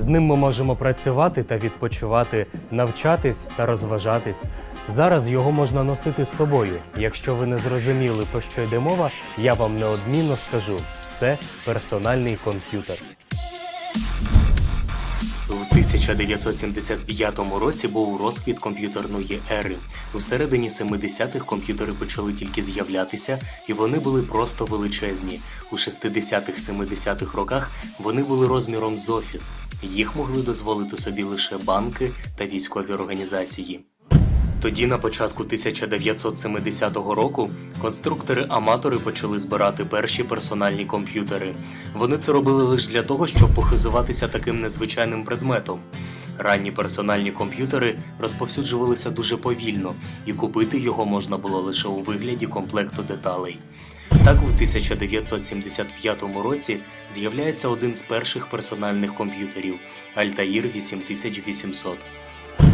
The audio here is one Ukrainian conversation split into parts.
З ним ми можемо працювати та відпочивати, навчатись та розважатись. Зараз його можна носити з собою. Якщо ви не зрозуміли, про що йде мова, я вам неодмінно скажу: це персональний комп'ютер. У 1975 році був розквіт комп'ютерної ери. У середині 70-х комп'ютери почали тільки з'являтися, і вони були просто величезні. У 60-х-70-х роках вони були розміром з офіс. Їх могли дозволити собі лише банки та військові організації. Тоді, на початку 1970 року, конструктори-аматори почали збирати перші персональні комп'ютери. Вони це робили лише для того, щоб похизуватися таким незвичайним предметом. Ранні персональні комп'ютери розповсюджувалися дуже повільно, і купити його можна було лише у вигляді комплекту деталей. Так, у 1975 році з'являється один з перших персональних комп'ютерів Altair 8800.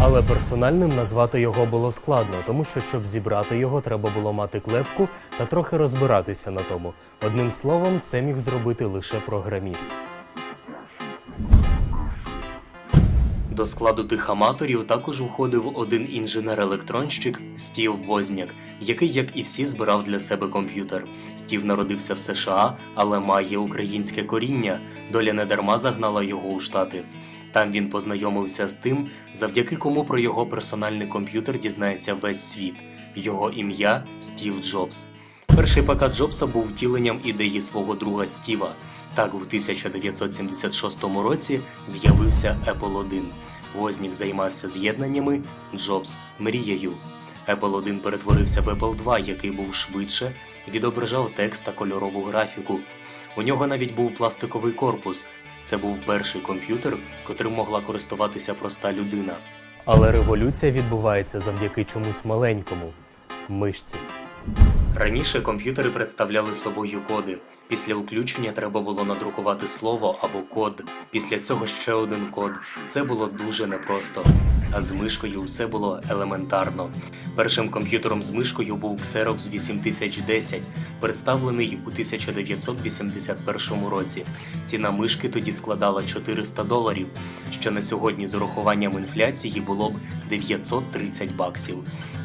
Але персональним назвати його було складно, тому що щоб зібрати його, треба було мати клепку та трохи розбиратися на тому. Одним словом, це міг зробити лише програміст. До складу тих аматорів також входив один інженер-електронщик Стів Возняк, який, як і всі, збирав для себе комп'ютер. Стів народився в США, але має українське коріння. Доля недарма загнала його у Штати. Там він познайомився з тим, завдяки кому про його персональний комп'ютер дізнається весь світ. Його ім'я Стів Джобс. Перший ПК Джобса був втіленням ідеї свого друга Стіва. Так, у 1976 році з'явився Apple 1. Вознік займався з'єднаннями, Джобс мрією. Apple 1 перетворився в Apple 2, який був швидше, відображав текст та кольорову графіку. У нього навіть був пластиковий корпус. Це був перший комп'ютер, котрим могла користуватися проста людина. Але революція відбувається завдяки чомусь маленькому мишці. Раніше комп'ютери представляли собою коди. Після включення треба було надрукувати слово або код. Після цього ще один код. Це було дуже непросто. А з мишкою все було елементарно. Першим комп'ютером з мишкою був Xerox 8010, представлений у 1981 році. Ціна мишки тоді складала 400 доларів, що на сьогодні з урахуванням інфляції було б 930 баксів.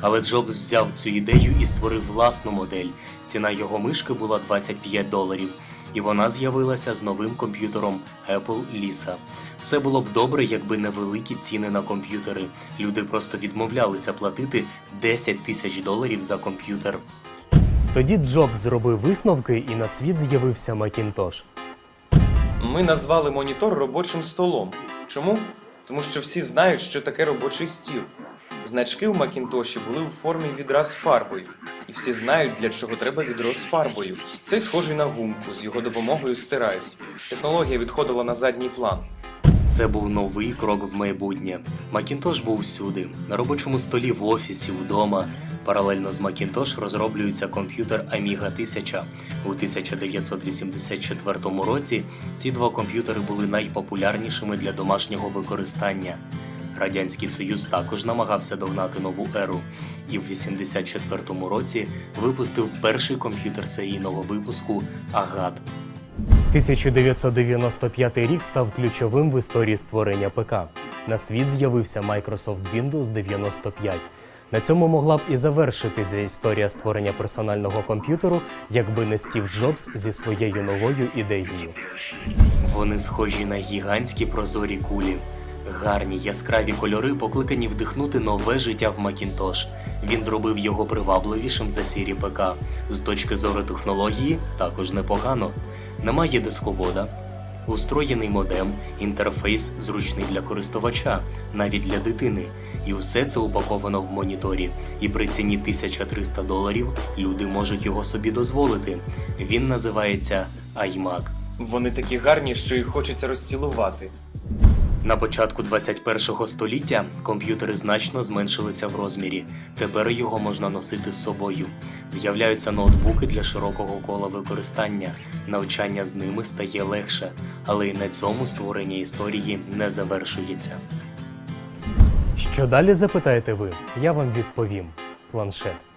Але Джобс взяв цю ідею і створив власну модель. Ціна його мишки була 25 доларів, і вона з'явилася з новим комп'ютером Apple Lisa. Все було б добре, якби не великі ціни на комп'ютери. Люди просто відмовлялися платити 10 тисяч доларів за комп'ютер. Тоді Джобс зробив висновки, і на світ з'явився Macintosh. Ми назвали монітор робочим столом. Чому? Тому що всі знають, що таке робочий стіл. Значки у Макінтоші були у формі відра з фарбою, і всі знають, для чого треба відро з фарбою. Цей схожий на гумку, з його допомогою стирають. Технологія відходила на задній план. Це був новий крок в майбутнє. Macintosh був всюди, на робочому столі, в офісі, вдома. Паралельно з Macintosh розроблюється комп'ютер Amiga 1000. У 1984 році ці два комп'ютери були найпопулярнішими для домашнього використання. Радянський Союз також намагався догнати нову еру і в 84 році випустив перший комп'ютер серійного випуску Агат. 1995 рік став ключовим в історії створення ПК. На світ з'явився Microsoft Windows 95. На цьому могла б і завершитися історія створення персонального комп'ютеру, якби не Стів Джобс зі своєю новою ідеєю. Вони схожі на гігантські прозорі кулі. Гарні яскраві кольори покликані вдихнути нове життя в Macintosh. Він зробив його привабливішим за сірі ПК. З точки зору технології також непогано. Немає дисковода, устроєний модем, інтерфейс зручний для користувача, навіть для дитини. І все це упаковано в моніторі. І при ціні 1300 доларів люди можуть його собі дозволити. Він називається iMac. Вони такі гарні, що їх хочеться розцілувати. На початку 21 століття комп'ютери значно зменшилися в розмірі. Тепер його можна носити з собою. З'являються ноутбуки для широкого кола використання. Навчання з ними стає легше, але й на цьому створення історії не завершується. Що далі запитаєте ви? Я вам відповім. Планшет.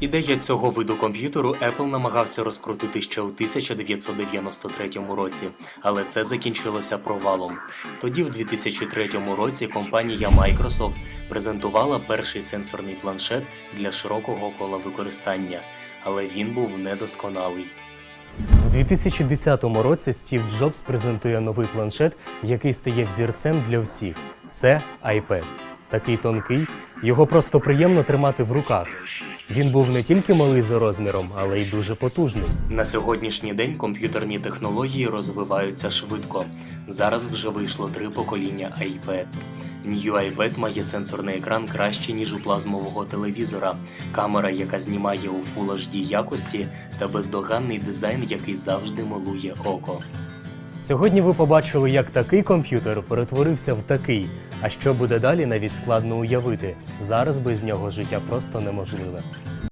Ідея цього виду комп'ютеру Apple намагався розкрутити ще у 1993 році, але це закінчилося провалом. Тоді, в 2003 році, компанія Microsoft презентувала перший сенсорний планшет для широкого кола використання, але він був недосконалий. У 2010 році Стів Джобс презентує новий планшет, який стає взірцем для всіх. Це iPad. Такий тонкий, його просто приємно тримати в руках. Він був не тільки малий за розміром, але й дуже потужний. На сьогоднішній день комп'ютерні технології розвиваються швидко. Зараз вже вийшло три покоління iPad. New iPad має сенсорний екран краще, ніж у плазмового телевізора, камера, яка знімає у Full HD якості, та бездоганний дизайн, який завжди милує око. Сьогодні ви побачили, як такий комп'ютер перетворився в такий. А що буде далі, навіть складно уявити. Зараз без нього життя просто неможливе.